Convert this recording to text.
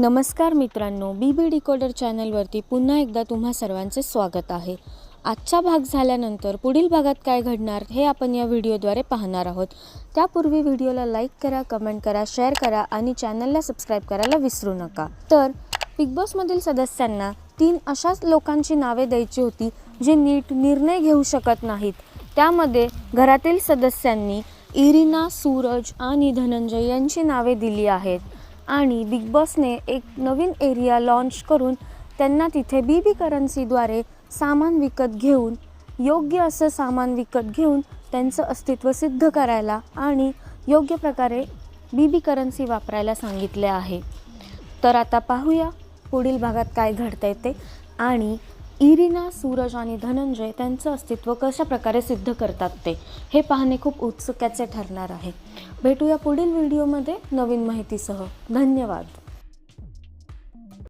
नमस्कार मित्रांनो बी बी डिकोडर चॅनलवरती पुन्हा एकदा तुम्हा सर्वांचे स्वागत आहे. आजचा भाग झाल्यानंतर पुढील भागात काय घडणार हे आपण या व्हिडिओद्वारे पाहणार आहोत. त्यापूर्वी व्हिडिओला लाईक करा कमेंट करा शेअर करा आणि चॅनलला सबस्क्राईब करायला विसरू नका. तर बिग बॉसमधील सदस्यांना तीन अशाच लोकांची नावे द्यायची होती जे नीट निर्णय घेऊ शकत नाहीत. त्यामध्ये घरातील सदस्यांनी इरिना सूरज आणि धनंजय यांची नावे दिली आहेत. आणि बिग बॉसने एक नवीन एरिया लॉन्च करून त्यांना तिथे बी बी करन्सीद्वारे सामान विकत घेऊन योग्य असं सामान विकत घेऊन त्यांचं अस्तित्व सिद्ध करायला आणि योग्य प्रकारे बी बी करन्सी वापरायला सांगितले आहे. तर आता पाहूया पुढील भागात काय घडतंय ते आणि इरिना सूरज आणि धनंजय त्यांचं अस्तित्व कशा प्रकारे सिद्ध करतात ते हे पाहणे खूप उत्सुक्याचे ठरणार आहे. भेटूया पुढील व्हिडिओमध्ये नवीन माहितीसह. धन्यवाद.